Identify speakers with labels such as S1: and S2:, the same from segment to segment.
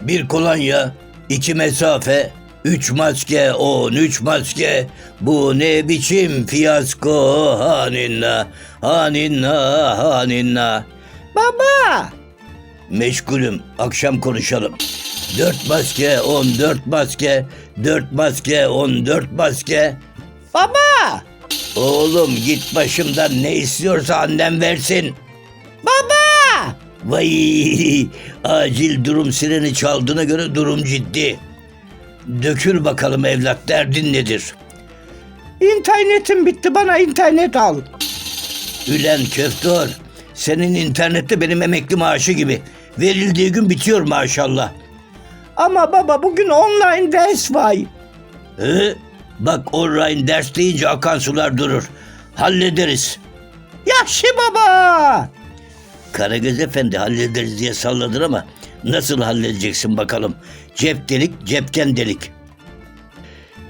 S1: Bir kolonya, iki mesafe, üç maske, on üç maske. Bu ne biçim fiyasko haninna, haninna, haninna. Baba! Meşgulüm, akşam konuşalım. Dört maske, on dört maske, dört maske, on dört maske. Baba! Oğlum git başımdan ne istiyorsa annem versin. Baba! Vay! Acil durum sireni çaldığına göre durum ciddi. Dökül bakalım evlat derdin nedir?
S2: İnternetim bitti bana internet al.
S1: Ülen köftor. Senin internette benim emekli maaşı gibi. Verildiği gün bitiyor maşallah.
S2: Ama baba bugün online ders var.
S1: He? Bak online ders deyince akan sular durur. Hallederiz.
S2: Yaşlı baba.
S1: Karagöz Efendi hallederiz diye salladın ama nasıl halledeceksin bakalım. Cep delik, cepken delik.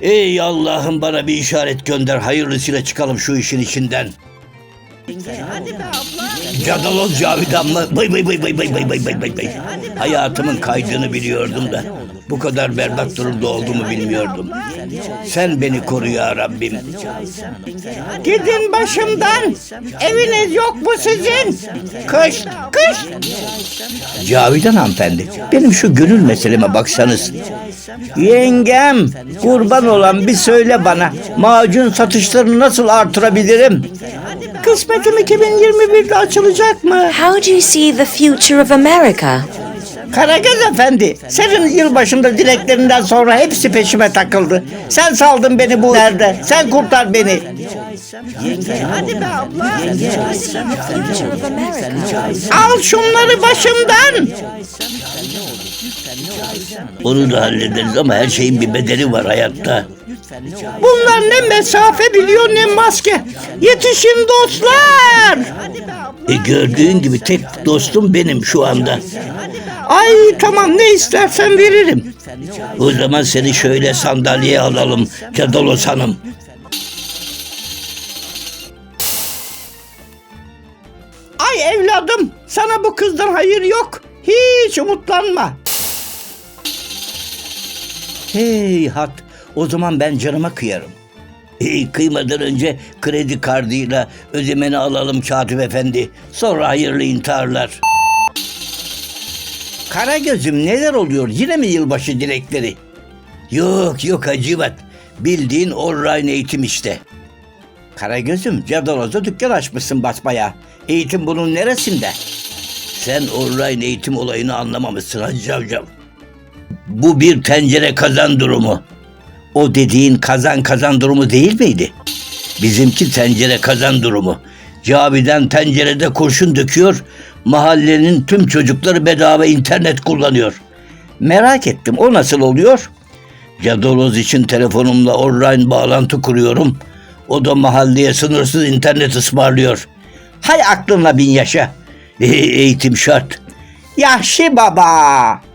S1: Ey Allah'ım bana bir işaret gönder. Hayırlısıyla çıkalım şu işin içinden.
S2: Hadi be abla.
S1: Cadaloz Cavidan mı? Bay bay bay bay bay bay bay bay bay bay. Hayatımın kaydığını biliyordum da bu kadar berbat durumda olduğumu bilmiyordum. Sen beni koru ya Rabbim.
S2: Gidin başımdan. Eviniz yok mu sizin? Kış kış.
S1: Cavidan hanımefendi, benim şu gönül meseleme baksanız.
S2: Yengem kurban olan bir söyle bana. Macun satışlarını nasıl artırabilirim? Kısmetim 2021'de açılacak mı?
S3: How do you see the future of America?
S2: Karagöz Efendi, senin yılbaşında dileklerinden sonra hepsi peşime takıldı. Sen saldın beni bu derde. Sen kurtar beni. Hadi be abla. Al şunları başımdan.
S1: Onu da hallederiz ama her şeyin bir bedeli var hayatta.
S2: Bunlar ne mesafe biliyor ne maske. Yetişin dostlar.
S1: E gördüğün gibi tek dostum benim şu anda.
S2: Ay tamam ne istersen veririm.
S1: O zaman seni şöyle sandalyeye alalım Cadolos Hanım.
S2: Ay evladım sana bu kızdan hayır yok. Hiç umutlanma.
S1: Hey hat, o zaman ben canıma kıyarım. E, kıymadan önce kredi kartıyla ödemeni alalım Katip Efendi. Sonra hayırlı intiharlar. Karagöz'üm neler oluyor? Yine mi yılbaşı dilekleri? Yok yok Hacivat. Bildiğin online eğitim işte. Karagöz'üm Cadaloz'da dükkan açmışsın basmaya. Eğitim bunun neresinde? Sen online eğitim olayını anlamamışsın Hacı Cavcav. Bu bir tencere kazan durumu. O dediğin kazan kazan durumu değil miydi? Bizimki tencere kazan durumu. Cavidan tencerede kurşun döküyor, mahallenin tüm çocukları bedava internet kullanıyor. Merak ettim, o nasıl oluyor? Cadoloz için telefonumla online bağlantı kuruyorum. O da mahalleye sınırsız internet ısmarlıyor. Hay aklınla bin yaşa. E- eğitim şart.
S2: Yaşlı baba.